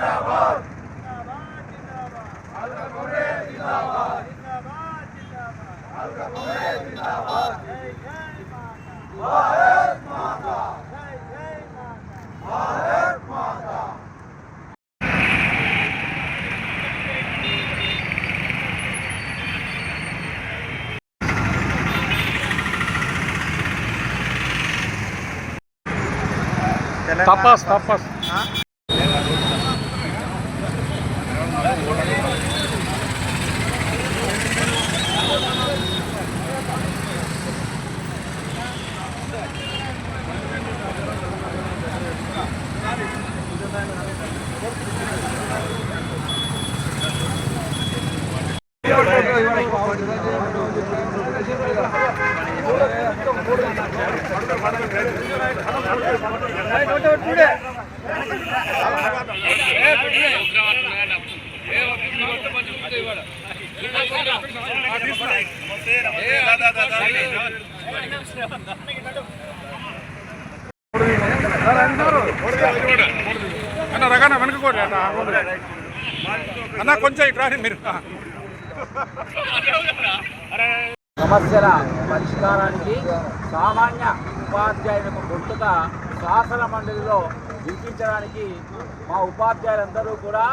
जिंदाबाद भारत माता भारत माता Tapas, tapas. Ha? అన్న రగన్న వెనకపోండి కూడా అన్న కొంచెం ఇట్లా రండి మీరు. సమస్యల పరిష్కారానికి సామాన్య ఉపాధ్యాయులకు గుర్తుగా శాసన మండలిలో వినిపించడానికి మా ఉపాధ్యాయులందరూ కూడా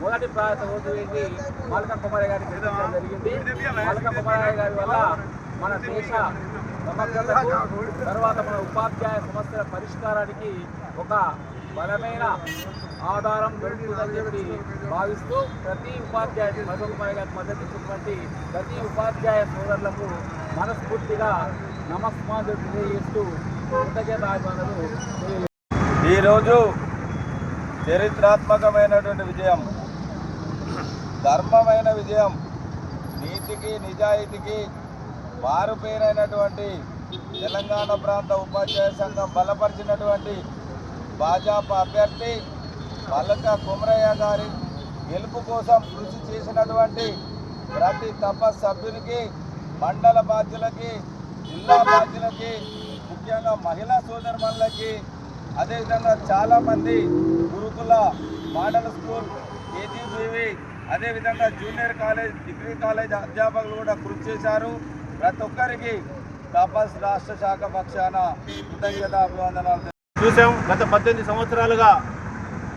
మొదటి ప్రాంత ఓటు మల్క కుమారయ్య గారికి జరిగింది. మల్క కుమారయ్య గారి వల్ల మన దేశ సమస్యలకు తర్వాత మన ఉపాధ్యాయ సమస్యల పరిష్కారానికి ఒక బలమైన ఆధారం దొరుకుతుందని చెప్పి భావిస్తూ ప్రతి ఉపాధ్యాయుడు మధు మద్దతు ఇచ్చినటువంటి ప్రతి ఉపాధ్యాయ సోదరులకు మనస్ఫూర్తిగా నమస్మాంజలు తెలియజేస్తూ కృతజ్ఞతాభివందనలు తెలియజేస్తున్నాను. ఈరోజు చరిత్రాత్మకమైనటువంటి విజయం ధర్మమైన విజయం నీతికి నిజాయితీకి మారుపేరైనటువంటి తెలంగాణ ప్రాంత ఉపాధ్యాయ సంఘం బలపరిచినటువంటి భాజపా అభ్యర్థి మల్లక కుమరయ్య గారి గెలుపు కోసం కృషి చేసినటువంటి ప్రతి తప సభ్యునికి మండల బాధ్యులకి జిల్లా బాధ్యులకి ముఖ్యంగా మహిళా సోదరుమణులకి అదేవిధంగా చాలామంది గురుకుల మోడల్ స్కూల్ కేజీబీవి అదేవిధంగా జూనియర్ కాలేజ్ డిగ్రీ కాలేజ్ అధ్యాపకులు కూడా కృషి చేశారు. ప్రతి ఒక్కరికి తపస్ రాష్ట్ర శాఖ పక్షాన కృతజ్ఞత అభివందనాలు చూసాం. గత పద్దెనిమిది సంవత్సరాలుగా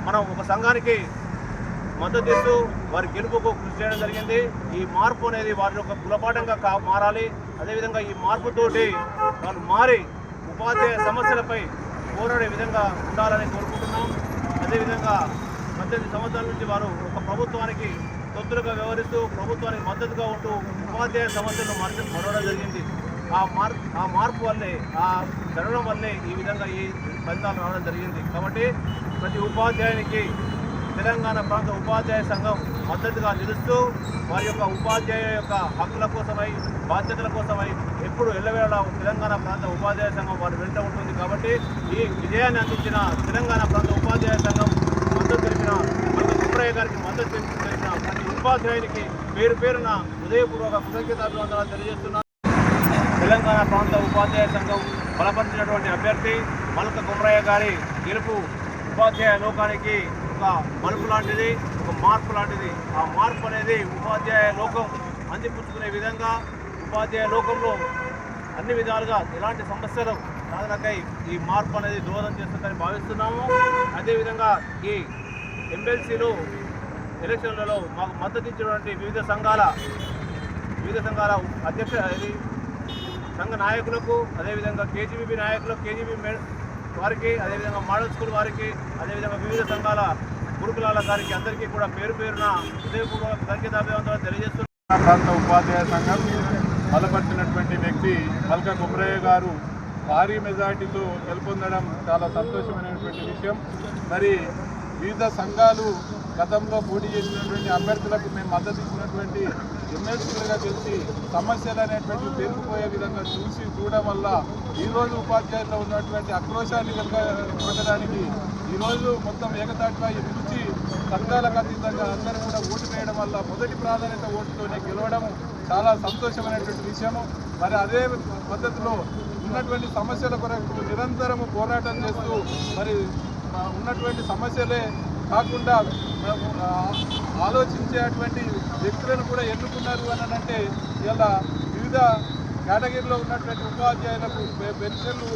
మనం ఒక సంఘానికి మద్దతు ఇస్తూ వారి గెలుపుకు కృషి చేయడం జరిగింది. ఈ మార్పు అనేది వారి యొక్క కులపాఠంగా కా మారాలి. అదేవిధంగా ఈ మార్పుతోటి వాళ్ళు మారి ఉపాధ్యాయ సమస్యలపై పోరాడే విధంగా ఉండాలని కోరుకుంటున్నాం. అదేవిధంగా పద్దెనిమిది సంవత్సరాల నుంచి వారు ఒక ప్రభుత్వానికి తొత్తులుగా వ్యవహరిస్తూ ప్రభుత్వానికి మద్దతుగా ఉంటూ ఉపాధ్యాయ సమస్యలను మరింత మరవడం జరిగింది. ఆ మార్ ఆ మార్పు వల్లే ఆ జరగడం వల్లే ఈ విధంగా ఈ ఫలితాలు రావడం జరిగింది. కాబట్టి ప్రతి ఉపాధ్యాయునికి తెలంగాణ ప్రాంత ఉపాధ్యాయ సంఘం మద్దతుగా నిలుస్తూ వారి యొక్క ఉపాధ్యాయ యొక్క హక్కుల కోసమై బాధ్యతల కోసమై ఎప్పుడు ఎల్లవేళ తెలంగాణ ప్రాంత ఉపాధ్యాయ సంఘం వారు వెంట ఉంటుంది. కాబట్టి ఈ విజయాన్ని అందించిన తెలంగాణ ప్రాంత ఉపాధ్యాయ సంఘం మద్దతు తెలిపిన మన సుబ్రయ్య గారికి మద్దతు తెలిపిన ప్రతి ఉపాధ్యాయునికి పేరు పేరున హృదయపూర్వక కృతజ్ఞతాభివందనాలు తెలియజేస్తున్నాను. తెలంగాణ ప్రాంత ఉపాధ్యాయ సంఘం బలపరిచినటువంటి అభ్యర్థి మలక కుమరయ్య గారి గెలుపు ఉపాధ్యాయ లోకానికి ఒక మలుపు లాంటిది ఒక మార్పు లాంటిది. ఆ మార్పు అనేది ఉపాధ్యాయ లోకం అందిపుచ్చుకునే విధంగా ఉపాధ్యాయ లోకంలో అన్ని విధాలుగా ఎలాంటి సమస్యలు సాధనకై ఈ మార్పు అనేది దోహదం చేస్తుందని భావిస్తున్నాము. అదేవిధంగా ఈ ఎమ్మెల్సీలు ఎలక్షన్లలో మాకు మద్దతు ఇచ్చినటువంటి వివిధ సంఘాల వివిధ సంఘాల అధ్యక్ష సంఘ నాయకులకు అదేవిధంగా కేజీబీబీ నాయకులకు కేజీబీ వారికి అదేవిధంగా మోడల్ స్కూల్ వారికి అదేవిధంగా వివిధ సంఘాల గురుకులాల గారికి అందరికీ కూడా పేరు పేరున హృదయపూర్వక కృతజ్ఞతాభివందనాలు తెలియజేస్తున్నారు ప్రాంత ఉపాధ్యాయ సంఘం బలపరిచినటువంటి వ్యక్తి మల్క కుబ్రయ్య గారు భారీ మెజార్టీతో గెలుపొందడం చాలా సంతోషమైనటువంటి విషయం. మరి వివిధ సంఘాలు గతంలో పోటీ చేసినటువంటి అభ్యర్థులకు మేము మద్దతు ఇచ్చినటువంటి ఎమ్మెల్సీలుగా తెలిసి సమస్యలు అనేటువంటివి పెరిగిపోయే విధంగా చూసి చూడడం వల్ల ఈరోజు ఉపాధ్యాయుల్లో ఉన్నటువంటి ఆక్రోశాన్ని కలగడానికి ఈరోజు మొత్తం ఏకతాటిగా పిలిచి సంఘాలకు అతీతంగా అందరూ కూడా ఓటు వేయడం వల్ల మొదటి ప్రాధాన్యత ఓటుతోనే గెలవడం చాలా సంతోషమైనటువంటి విషయము. మరి అదే పద్ధతిలో ఉన్నటువంటి సమస్యల కొరకు నిరంతరము పోరాటం చేస్తూ మరి ఉన్నటువంటి సమస్యలే కాకుండా ఆలోచించేటువంటి వ్యక్తులను కూడా ఎన్నుకున్నారు అని అంటే ఇలా వివిధ కేటగిరీలో ఉన్నటువంటి ఉపాధ్యాయులకు పెన్షన్లు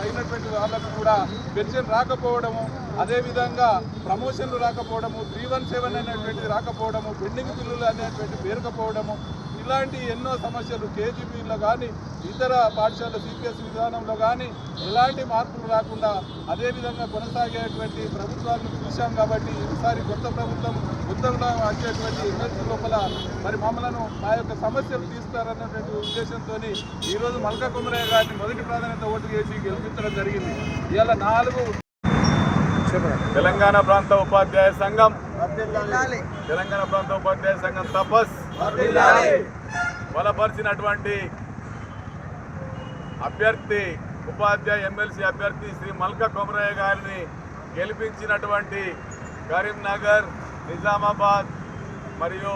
అయినటువంటి వాళ్ళకు కూడా పెన్షన్ రాకపోవడము అదేవిధంగా ప్రమోషన్లు రాకపోవడము త్రీ వన్ సెవెన్ అనేటువంటిది రాకపోవడము పెండింగ్ బిల్లులు అనేటువంటి పేరుకపోవడము ఇలాంటి ఎన్నో సమస్యలు కేజీబీలో కానీ ఇతర పాఠశాల సిపిఎస్ విధానంలో కానీ ఎలాంటి మార్పులు రాకుండా అదేవిధంగా కొనసాగేటువంటి ప్రభుత్వాలను చూశాం కాబట్టి ఈసారి కొత్త ప్రభుత్వం ఉత్తరంలో వచ్చేటువంటి ఎమ్మెల్సీ లోపల మరి మమ్మలను మా యొక్క సమస్యలు తీస్తారన్నటువంటి ఉద్దేశంతో ఈరోజు మల్కా కుమరయ్య గారిని మొదటి ప్రాధాన్యత ఓటు చేసి గెలిపించడం జరిగింది. ఇవాళ నాలుగు తెలంగాణ ప్రాంత ఉపాధ్యాయ సంఘం తెలంగాణ ప్రాంత ఉపాధ్యాయ సంఘం తపస్ బలపరిచినటువంటి అభ్యర్థి ఉపాధ్యాయ ఎమ్మెల్సీ అభ్యర్థి శ్రీ మల్క కొమరయ్య గారిని గెలిపించినటువంటి కరీంనగర్ నిజామాబాద్ మరియు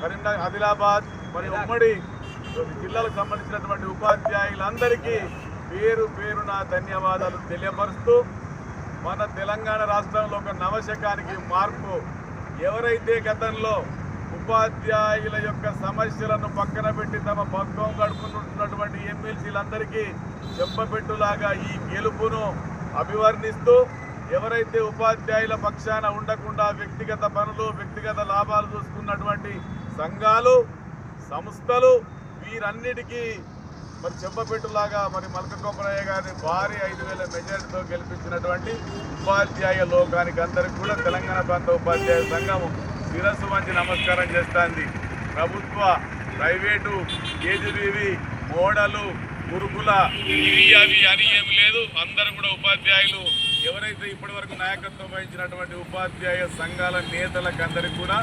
కరీంనగర్ ఆదిలాబాద్ మరియు ఉమ్మడి జిల్లాలకు సంబంధించినటువంటి ఉపాధ్యాయులందరికీ పేరు పేరున ధన్యవాదాలు తెలియపరుస్తూ మన తెలంగాణ రాష్ట్రంలో ఒక నవశకానికి మార్పు ఎవరైతే గతంలో ఉపాధ్యాయుల యొక్క సమస్యలను పక్కన పెట్టి తమ పక్కం గడుపుకుంటున్నటువంటి ఎమ్మెల్సీలందరికీ చెప్పబెట్టులాగా ఈ గెలుపును అభివర్ణిస్తూ ఎవరైతే ఉపాధ్యాయుల పక్షాన ఉండకుండా వ్యక్తిగత పనులు వ్యక్తిగత లాభాలు చూసుకున్నటువంటి సంఘాలు సంస్థలు వీరన్నిటికీ మరి చెప్పబెట్టులాగా మరి మల్క కొమరయ్య గారిని భారీ ఐదు వేల మెజారిటీతో గెలిపించినటువంటి ఉపాధ్యాయ లోకానికి అందరికి కూడా తెలంగాణ ప్రాంత ఉపాధ్యాయ సంఘం శిరస్సు వంచి నమస్కారం చేస్తుంది. ప్రభుత్వ ప్రైవేటు కేజీబీవి మోడలు గురుకుల ఇవి అవి అని ఏమి లేదు. అందరూ కూడా ఉపాధ్యాయులు. ఎవరైతే ఇప్పటివరకు నాయకత్వం వహించినటువంటి ఉపాధ్యాయ సంఘాల నేతలకు అందరికీ కూడా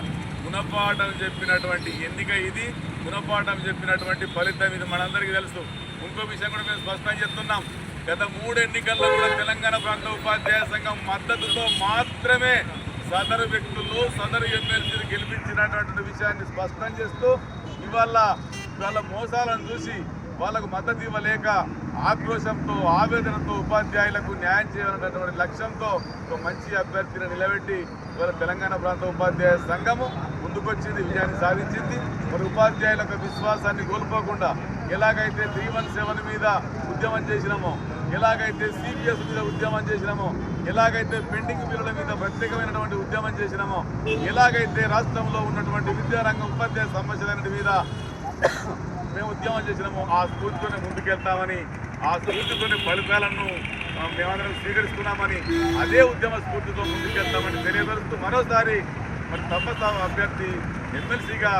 గుణపాఠం చెప్పినటువంటి ఎన్నిక ఇది. గుణపాఠం చెప్పినటువంటి ఫలితం ఇది. మనందరికీ తెలుసు. ఇంకో విషయం కూడా మేము స్పష్టం చెప్తున్నాం. గత మూడు ఎన్నికల్లో కూడా తెలంగాణ ప్రాంత ఉపాధ్యాయ సంఘం మద్దతుతో మాత్రమే సదరు వ్యక్తులు సదరు ఎమ్మెల్సీలు గెలిపించినటువంటి విషయాన్ని స్పష్టం చేస్తూ ఇవాళ వాళ్ళ మోసాలను చూసి వాళ్ళకు మద్దతు ఇవ్వలేక ఆక్రోశంతో ఆవేదనతో ఉపాధ్యాయులకు న్యాయం చేయాలన్నటువంటి లక్ష్యంతో ఒక మంచి అభ్యర్థిని నిలబెట్టి ఇవాళ తెలంగాణ ప్రాంత ఉపాధ్యాయ సంఘము ముందుకొచ్చింది విజయాన్ని సాధించింది. మరి ఉపాధ్యాయుల యొక్క విశ్వాసాన్ని కోల్పోకుండా ఎలాగైతే త్రీ వన్ సెవెన్ మీద ఉద్యమం చేసినామో ఎలాగైతే సిబిఎస్ మీద ఉద్యమం చేసినామో ఎలాగైతే పెండింగ్ బిల్లుల మీద ప్రత్యేకమైనటువంటి ఉద్యమం చేసినామో ఎలాగైతే రాష్ట్రంలో ఉన్నటువంటి విద్యారంగం ఉపాధ్యాయ సమస్యలన్నిటి మీద మేము ఉద్యమం చేసినాము ఆ స్ఫూర్తితోనే ముందుకెళ్తామని ఆ స్ఫూర్తితోనే ఫలితాలను మేమందరం స్వీకరిస్తున్నామని అదే ఉద్యమ స్ఫూర్తితో ముందుకెళ్తామని తెలియపరుస్తూ మరోసారి మరి తప్పస అభ్యర్థి ఎమ్మెల్సీగా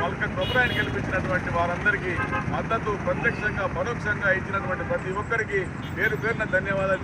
మల్క కొబ్బరాయని గెలిపించినటువంటి వారందరికీ మద్దతు ప్రత్యక్షంగా పరోక్షంగా ఇచ్చినటువంటి ప్రతి ఒక్కరికి పేరు పేరున ధన్యవాదాలు.